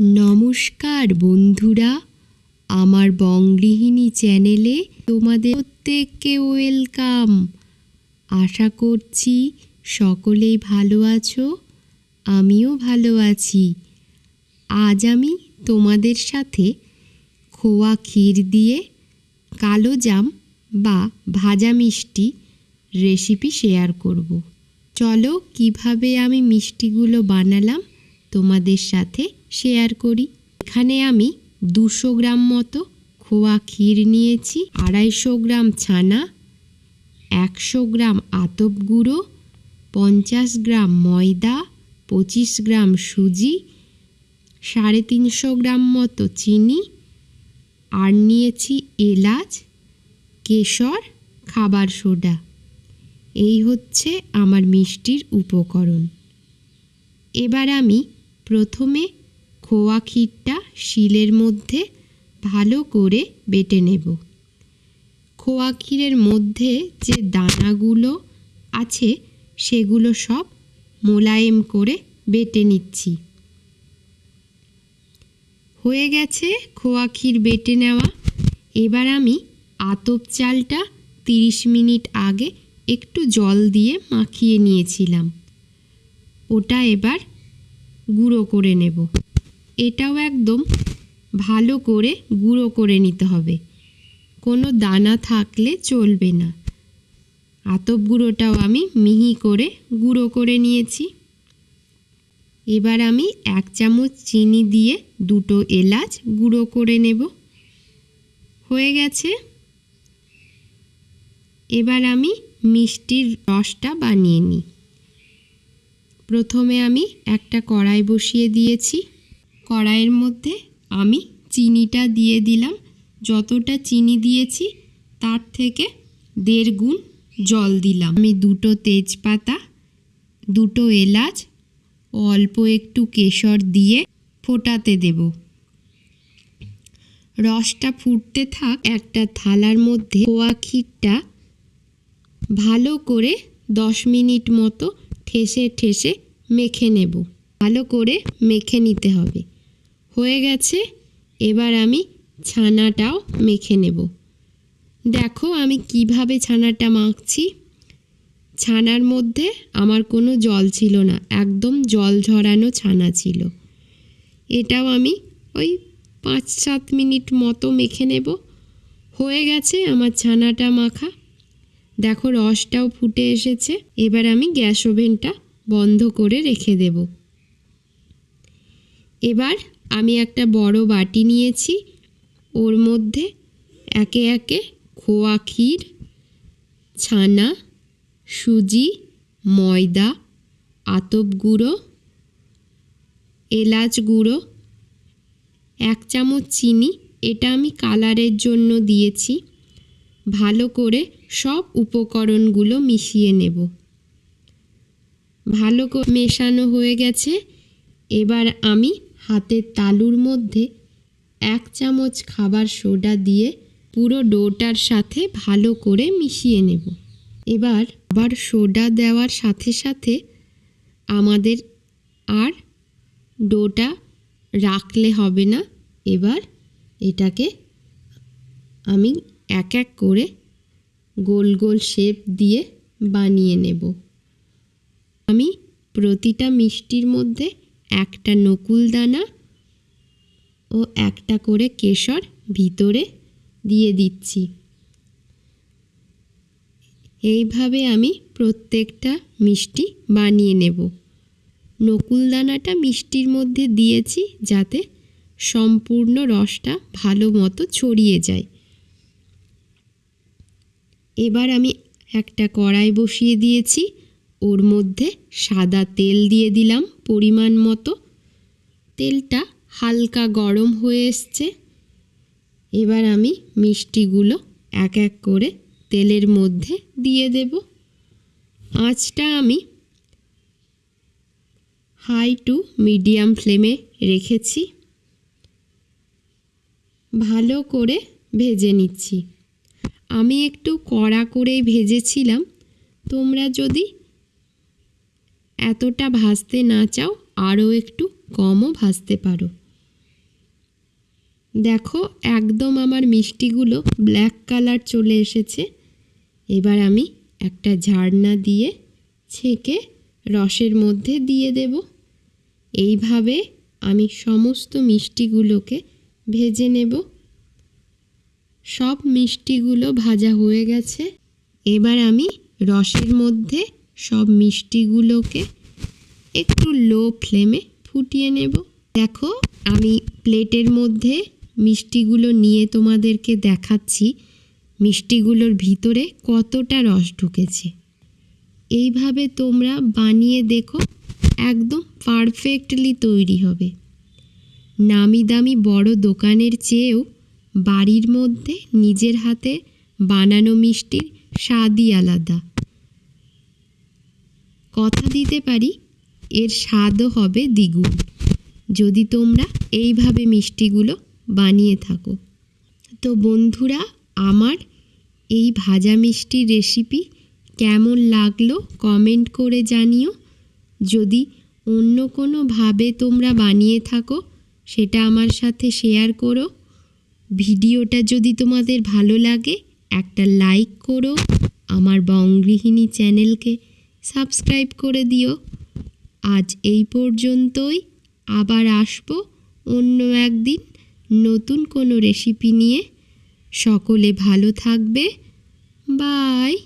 নমস্কার বন্ধুরা, আমার বংগৃহিণী চ্যানেলে তোমাদের প্রত্যেককে ওয়েলকাম। আশা করছি সকলেই ভালো আছো, আমিও ভালো আছি। আজ আমি তোমাদের সাথে খোয়া ক্ষীর দিয়ে কালো জাম বা ভাজা মিষ্টি রেসিপি শেয়ার করব। চলো কীভাবে আমি মিষ্টিগুলো বানালাম তোমাদের সাথে শেয়ার করি। এখানে আমি দুশো গ্রাম মতো খোয়া ক্ষীর নিয়েছি, আড়াইশো গ্রাম ছানা, একশো গ্রাম আতপ গুঁড়ো, পঞ্চাশ গ্রাম ময়দা, পঁচিশ গ্রাম সুজি, সাড়ে তিনশো গ্রাম মতো চিনি, আর নিয়েছি এলাচ, কেশর, খাবার সোডা। এই হচ্ছে আমার মিষ্টির উপকরণ। এবার আমি প্রথমে খোয়া ক্ষীরটা শিলের মধ্যে ভালো করে বেটে নেব। খোয়া ক্ষীরের মধ্যে যে দানাগুলো আছে, সেগুলো সব মোলায়েম করে বেটে নিচ্ছি। হয়ে গেছে খোয়া ক্ষীর বেটে নেওয়া। এবার আমি আতপ চালটা তিরিশ মিনিট আগে একটু জল দিয়ে মাখিয়ে নিয়েছিলাম। ওটা এবার গুঁড়ো করে নেব। এটাও একদম ভালো করে গুঁড়ো করে নিতে হবে। কোনো দানা থাকলে চলবে না। আতপ গুঁড়োটাও আমি মিহি করে গুঁড়ো করে নিয়েছি। এবার আমি এক চামচ চিনি দিয়ে দুটো এলাচ গুঁড়ো করে নেব। হয়ে গেছে। এবার আমি মিষ্টির রসটা বানিয়ে নিই। প্রথমে আমি একটা কড়াই বসিয়ে দিয়েছি। কড়াইয়ের মধ্যে আমি চিনিটা দিয়ে দিলাম। যতটা চিনি দিয়েছি, তার থেকে দেড় গুণ জল দিলাম। আমি দুটো তেজপাতা, দুটো এলাচ, অল্প একটু কেশর দিয়ে ফোটাতে দেব। রসটা ফুটতে থাক, একটা থালার মধ্যে খোয়া ক্ষীরটা ভালো করে দশ মিনিট মতো ঠেসে ঠেসে মেখে নেব। ভালো করে মেখে নিতে হবে। হয়ে গেছে, এবার আমি ছানাটাও মেখে নেব। দেখো আমি কীভাবে ছানাটা মাখছি। ছানার মধ্যে আমার কোনো জল ছিল না, একদম জল ঝরানো ছানা ছিল। এটাও আমি ওই পাঁচ সাত মিনিট মতো মেখে নেব। হয়ে গেছে আমার ছানাটা মাখা। দেখো রসটাও ফুটে এসেছে, এবার আমি গ্যাস ওভেনটা বন্ধ করে রেখে দেব। এবার আমি একটা বড় বাটি নিয়েছি। ওর মধ্যে একে একে খোয়া ক্ষীর, ছানা, সুজি, ময়দা, আতপ গুঁড়ো, এলাচ গুঁড়ো, এক চামচ চিনি, এটা আমি কালারের জন্য দিয়েছি। ভালো করে সব উপকরণগুলো মিশিয়ে নেব। ভালো মেশানো হয়ে গেছে। এবার আমি হাতের তালুর মধ্যে এক চামচ খাবার সোডা দিয়ে পুরো ডোটার সাথে ভালো করে মিশিয়ে নেব। এবার আবার সোডা দেওয়ার সাথে সাথে আমাদের আর ডোটা রাখলে হবে না। এবার এটাকে আমি এক এক করে গোল গোল শেপ দিয়ে বানিয়ে নেব। আমি প্রতিটা মিষ্টির মধ্যে একটা নকুল দানা ও একটা করে কেশর ভিতরে দিয়ে দিচ্ছি। এইভাবে আমি প্রত্যেকটা মিষ্টি বানিয়ে নেব। নকুল দানাটা মিষ্টির মধ্যে দিয়েছি যাতে সম্পূর্ণ রসটা ভালো মতো ছড়িয়ে যায়। এবার আমি একটা কড়াই বসিয়ে দিয়েছি। ওর মধ্যে সাদা তেল দিয়ে দিলাম পরিমাণ মতো। তেলটা হালকা গরম হয়ে এসছে। এবার আমি মিষ্টিগুলো এক এক করে তেলের মধ্যে দিয়ে দেব। আঁচটা আমি হাই টু মিডিয়াম ফ্লেমে রেখেছি। ভালো করে ভেজে নিচ্ছি। আমি একটু কড়া করেই ভেজেছিলাম। তোমরা যদি এতটা ভাজতে না চাও, আরও একটু কমও ভাজতে পারো। দেখো, একদম আমার মিষ্টিগুলো ব্ল্যাক কালার চলে এসেছে। এবার আমি একটা ঝাড়না দিয়ে ছেঁকে রসের মধ্যে দিয়ে দেব। এইভাবে আমি সমস্ত মিষ্টিগুলোকে ভেজে নেব। সব মিষ্টিগুলো ভাজা হয়ে গেছে। এবার আমি রসের মধ্যে সব মিষ্টিগুলোকে একটু লো ফ্লেমে ফুটিয়ে নেব। দেখো, আমি প্লেটের মধ্যে মিষ্টিগুলো নিয়ে তোমাদেরকে দেখাচ্ছি, মিষ্টিগুলোর ভিতরে কতটা রস ঢুকেছে। এইভাবে তোমরা বানিয়ে দেখো, একদম পারফেক্টলি তৈরি হবে। নামি দামি বড় দোকানের চেয়েও বাড়ির মধ্যে নিজের হাতে বানানো মিষ্টির স্বাদই আলাদা। কথা দিতে পারি? এর স্বাদও হবে দ্বিগুণ। যদি তোমরা এইভাবে মিষ্টিগুলো বানিয়ে থাকো। তো বন্ধুরা, আমার এই ভাজা মিষ্টির রেসিপি কেমন লাগল কমেন্ট করে জানিও। যদি অন্য কোনোভাবে তোমরা বানিয়ে থাকো, সেটা আমার সাথে শেয়ার করো। ভিডিওটা যদি তোমাদের ভালো লাগে, একটা লাইক করো। আমার বঙ্গগৃহিণী চ্যানেলকে সাবস্ক্রাইব করে দিও। আজ এই পর্যন্তই। আবার আসব অন্য একদিন নতুন কোনো রেসিপি নিয়ে। সকলে ভালো থাকবে। বাই